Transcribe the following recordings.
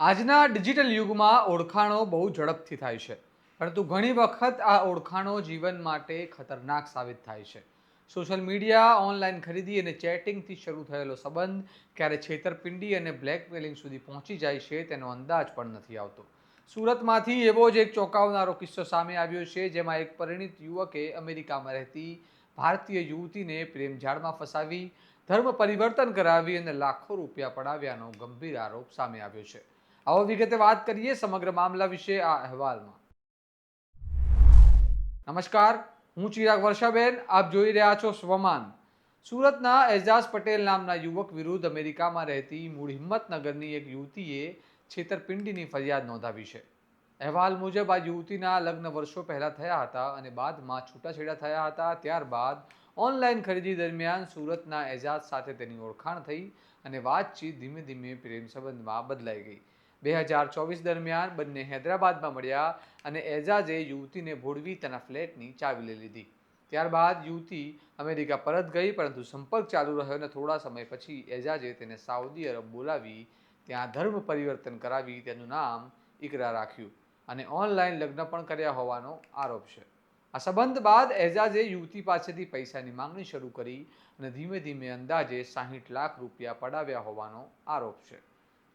આજના ડિજિટલ યુગમાં ઓળખાણો બહુ ઝડપથી થાય છે. પરંતુ ઘણી વખત આ ઓળખાણો જીવન માટે ખતરનાક સાબિત થાય છે. સોશિયલ મીડિયા, ઓનલાઈન ખરીદી અને ચેટિંગથી શરૂ થયેલો સંબંધ ક્યારે છેતરપિંડી અને બ્લેકમેલિંગ સુધી પહોંચી જાય છે તેનો અંદાજ પણ નથી આવતો. સુરતમાંથી એવો જ એક ચોંકાવનારો કિસ્સો સામે આવ્યો છે, જેમાં એક પરિણિત યુવકે અમેરિકામાં રહેતી ભારતીય યુવતીને પ્રેમજાળમાં ફસાવી, ધર્મ પરિવર્તન કરાવી અને લાખો રૂપિયા પડાવ્યાનો ગંભીર આરોપ સામે આવ્યો છે. આવો વિગતે વાત કરીએ સમગ્ર મામલા વિશે આ અહેવાલમાં. નમસ્કાર, હું ચિરાગ વર્ષાબેન, આપ જોઈ રહ્યા છો સ્વમાન. સુરતના એજાઝ પટેલ નામના યુવક વિરુદ્ધ અમેરિકામાં રહેતી મૂળ હિંમતનગરની એક યુવતીએ છેતરપિંડીની ફરિયાદ નોંધાવી છે. અહેવાલ મુજબ આ યુવતીના લગ્ન વર્ષો પહેલા થયા હતા અને બાદમાં છૂટાછેડા થયા હતા. ત્યારબાદ ઓનલાઈન ખરીદી દરમિયાન સુરતના એજાઝ સાથે તેની ઓળખાણ થઈ અને વાતચીત ધીમે ધીમે પ્રેમ સંબંધમાં બદલાઈ ગઈ. બે હજાર ચોવીસ દરમિયાન બંને હૈદરાબાદમાં મળ્યા અને એજાજે યુવતીને ભોળવી તેના ફ્લેટની ચાવી લઈ લીધી. ત્યારબાદ યુવતી અમેરિકા પરત ગઈ, પરંતુ સંપર્ક ચાલુ રહ્યો અને થોડા સમય પછી એજાજે તેને સાઉદી અરબ બોલાવી, ત્યાં ધર્મ પરિવર્તન કરાવી, તેનું નામ ઇકરા રાખ્યું અને ઓનલાઈન લગ્ન પણ કર્યા હોવાનો આરોપ છે. આ સંબંધ બાદ એજાજે યુવતી પાસેથી પૈસાની માંગણી શરૂ કરી અને ધીમે ધીમે અંદાજે સાહીઠ લાખ રૂપિયા પડાવ્યા હોવાનો આરોપ છે.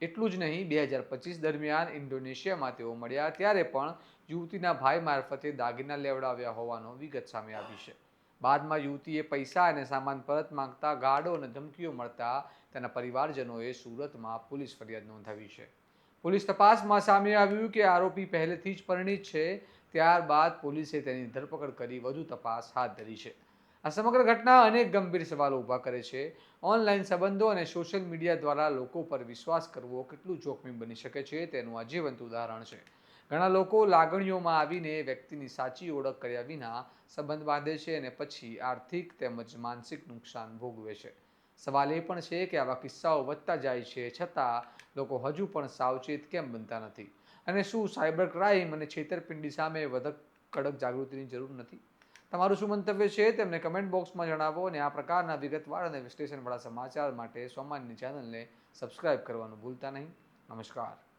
એટલું જ નહીં, બે હજાર પચીસ દરમિયાન ઇન્ડોનેશિયામાં તેઓ મળ્યા ત્યારે પણ યુવતીના ભાઈ મારફતે દાગીના લેવડાવ્યા હોવાનો વિગત સામે આવી છે. બાદમાં યુવતીએ પૈસા અને સામાન પરત માંગતા ગાડો અને ધમકીઓ મળતા તેના પરિવારજનોએ સુરતમાં પોલીસ ફરિયાદ નોંધાવી છે. પોલીસ તપાસમાં સામે આવ્યું કે આરોપી પહેલેથી જ પરિણીત છે, ત્યારબાદ પોલીસે તેની ધરપકડ કરી વધુ તપાસ હાથ ધરી છે. આ સમગ્ર ઘટના અનેક ગંભીર સવાલો ઊભા કરે છે. ઓનલાઈન સંબંધો અને સોશિયલ મીડિયા દ્વારા લોકો પર વિશ્વાસ કરવો કેટલું જોખમી બની શકે છે તેનું આ જીવંત ઉદાહરણ છે. ઘણા લોકો લાગણીઓમાં આવીને વ્યક્તિની સાચી ઓળખ કર્યા વિના સંબંધ બાંધે છે અને પછી આર્થિક તેમજ માનસિક નુકસાન ભોગવે છે. સવાલ એ પણ છે કે આવા કિસ્સાઓ વધતા જાય છે છતાં લોકો હજુ પણ સાવચેત કેમ બનતા નથી? અને શું સાયબર ક્રાઇમ અને છેતરપિંડી સામે વધુ કડક જાગૃતિની જરૂર નથી? તમારું શું મંતવ્ય છે તેમને કમેન્ટ બોક્સમાં જણાવો અને આ પ્રકારના વિગતવાર અને વિશ્લેષણવાળા સમાચાર માટે સોમાન્ય ચેનલને સબસ્ક્રાઇબ કરવાનું ભૂલતા નહીં. નમસ્કાર.